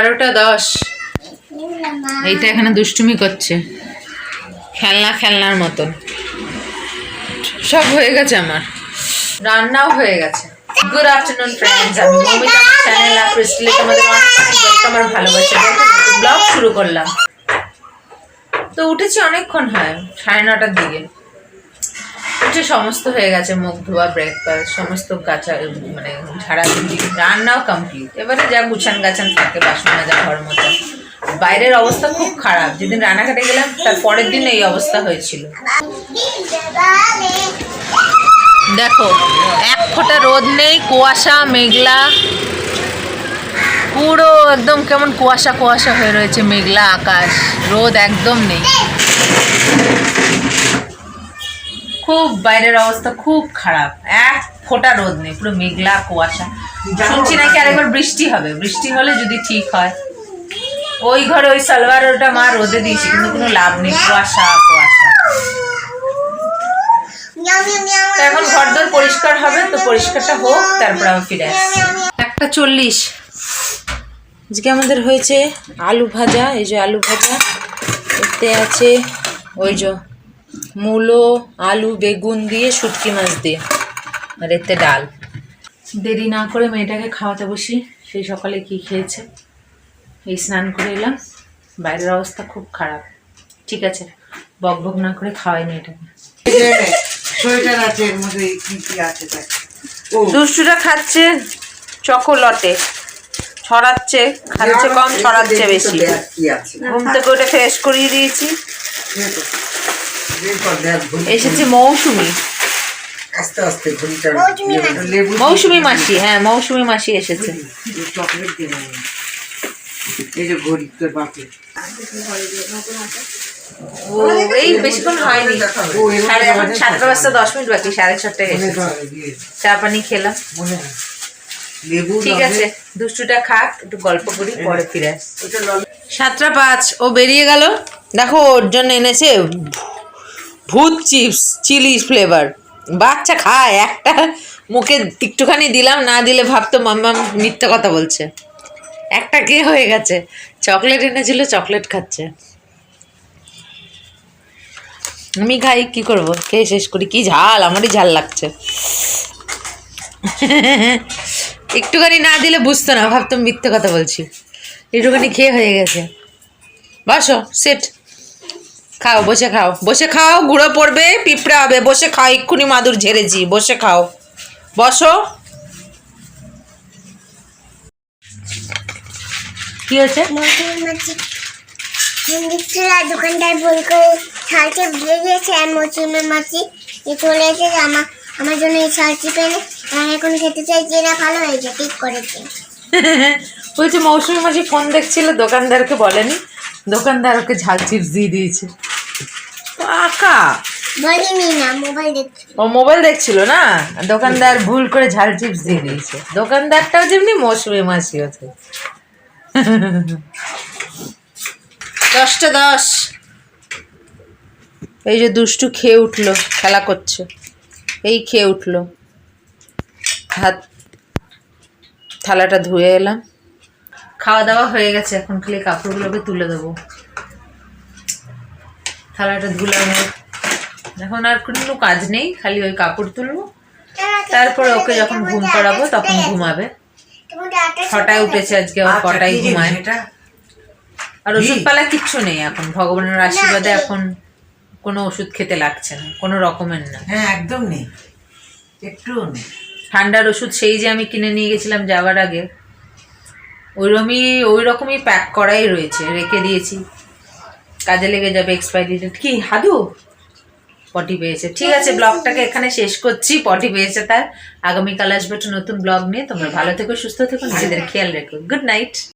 বারোটা দশ। এইটা এখানে দুষ্টুমি করছে। খেলনা খেলনার মতন। সব হয়ে গেছে আমার। রান্নাও হয়ে গেছে। গুড আফটারনুন ফ্রেন্ডস আমি মমিতা চ্যানেল আর ক্রিস্টলে তোমাদের অনেক ওয়েলকাম আর ভালোবাসা। ব্লগ শুরু করলাম। তো উঠেছি অনেকক্ষণ হয়, সাড়ে নটার দিকে। উঠে সমস্ত হয়ে গেছে, মুখ ধোয়া ব্রেকফাস্ট সমস্ত গাছা মানে ঝাড়া ঝাড়াঝুড়ি রান্নাও কমপ্লিট এবারে যা গুছান গাছান থাকে বাসন মাজা ঘর মোছা বাইরের অবস্থা খুব খারাপ। যেদিন রান্নাঘাটে গেলাম, তার পরের দিন এই অবস্থা হয়েছিল। দেখো, এক ফোঁটা রোদ নেই, কুয়াশা, মেঘলা। পুরো একদম কেমন কুয়াশা কুয়াশা হয়ে রয়েছে, মেঘলা আকাশ। রোদ একদম নেই। খুব বাইরের অবস্থা খুব খারাপ। এক ফোঁটা রোদ নেই পুরো মেঘলা কুয়াশা। শুনছি নাকি আরেকবার বৃষ্টি হবে বৃষ্টি হলে যদি ঠিক হয়। ওই ঘরে ওই সালোয়ার ওটা মা রোদে দিয়েছি কিন্তু কোনো লাভ নেই কুয়াশা কুয়াশা। তো এখন ঘরদোর পরিষ্কার হবে তো পরিষ্কারটা হোক তারপর আমি ফিরে আসছি। একটা চল্লিশ। আজকে আমাদের হয়েছে আলু ভাজা এই যে আলু ভাজা। এতে আছে ওই যে মূলো আলু বেগুন দিয়ে শুটকি মাছ দিয়ে আর এতে ডাল। দেরি না করে মেয়েটাকে খাওয়াতে বসি। সেই সকালে কি খেয়েছে? এই স্নান করে এলাম। বাইরের অবস্থা খুব খারাপ। ঠিক আছে বক বক না করে খাওয়াই মেয়েটাকে। সোয়েটার আছে এর মধ্যে কি কি আছে দুষ্টুটা খাচ্ছে চকোলটে। ছড়াচ্ছে খাচ্ছে কম ছড়াচ্ছে বেশি। দেখ কি আছে। ঘুম থেকে ওটা ফ্রেশ করিয়ে দিয়েছি। এসেছে মৌসুমি। আস্তে আস্তে মৌসুমি মাসি। হ্যাঁ মৌসুমি মাসি এসেছে। চকলেট দিয়ে এই যে ঘড়ি তোর ও এই বেশিক্ষণ হয়নি। সাড়ে এখন সাতটা বাজতে দশ মিনিট বাকি সাড়ে ছটায় চা পানি খেলাম। লেবু ঠিক আছে দুষ্টুটা খাক একটু গল্প করি পরে ফিরে আস সাতটা পাঁচ ও বেরিয়ে গেল। দেখো ওর জন্য এনেছে ভূত চিপস, চিলি ফ্লেভার বাচ্চা খায়, একটা মুখে একটুখানি দিলাম, না দিলে ভাবতো মাম্মা মিথ্যে কথা বলছে। একটা কে হয়ে গেছে? চকলেট এনেছিল, চকলেট খাচ্ছে। আমি খাই, কি করব? খেয়ে শেষ করি। কি ঝাল, আমারই ঝাল লাগছে। একটুখানি না দিলে বুঝতো না ভাবতাম মিথ্যে কথা বলছি। একটুখানি খেয়ে হয়ে গেছে। বসো সেট খাও বসে খাও। বসে খাও গুঁড়ো পড়বে পিঁপড়া হবে। বসে খাও এক্ষুনি মাদুর ঝেড়েছি বসে খাও। বসো। কি হয়েছে? দোকানদার বল করে শাড়িটা দিয়ে দিয়েছে আর মৌসুমের মাছি এ চলে এসেছে আমার আমার জন্য এই পেলে এখন খেতে চাইছি না ভালো হয়েছে ঠিক করেছে। বলছে মৌসুমি মাসি ফোন দেখছিল দোকানদারকে বলেনি। দোকানদার ওকে ঝাল চিপস দিয়ে দিয়েছে। আকা ও মোবাইল দেখছিল না? দোকানদার ভুল করে ঝাল চিপস দিয়ে দিয়েছে। দোকানদারটাও যেমনি মৌসুমি মাসি আছে। দশটা দশ। এই যে দুষ্টু খেয়ে উঠল খেলা করছে। এই খেয়ে উঠল। হাত থালাটা ধুয়ে এলাম। খাওয়া দাওয়া হয়ে গেছে এখন খালি কাপড়গুলোকে তুলে দেবো। থালাটা ধুলাম এখন আর কোনো কাজ নেই খালি ওই কাপড় তুলবো। তারপরে ওকে যখন ঘুম পাড়াবো তখন ঘুমাবে। ছটায় উঠেছে আজকে ও আচ্ছা, কটায় ঘুমায়। এটা? আর ওষুধপালা কিচ্ছু নেই এখন। ভগবানের আশীর্বাদে এখন কোনো ওষুধ খেতে লাগছে না কোনো রকমের না। হ্যাঁ একদম নেই। একটুও নেই। ঠান্ডার ওষুধ সেই যে আমি কিনে নিয়ে গেছিলাম যাওয়ার আগে ওইরকমই ওই রকমই প্যাক করাই রয়েছে রেখে দিয়েছি। কাজে লেগে যাবে এক্সপায়ারি ডেট কি, হাদু? পটি পেয়েছে। ঠিক আছে, ব্লগটাকে এখানে শেষ করছি, পটি পেয়েছে তার। আগামীকাল আসবে একটু নতুন ব্লগ নিয়ে। তোমরা ভালো থেকো, সুস্থ থেকো, নিজেদের খেয়াল রেখো। Good night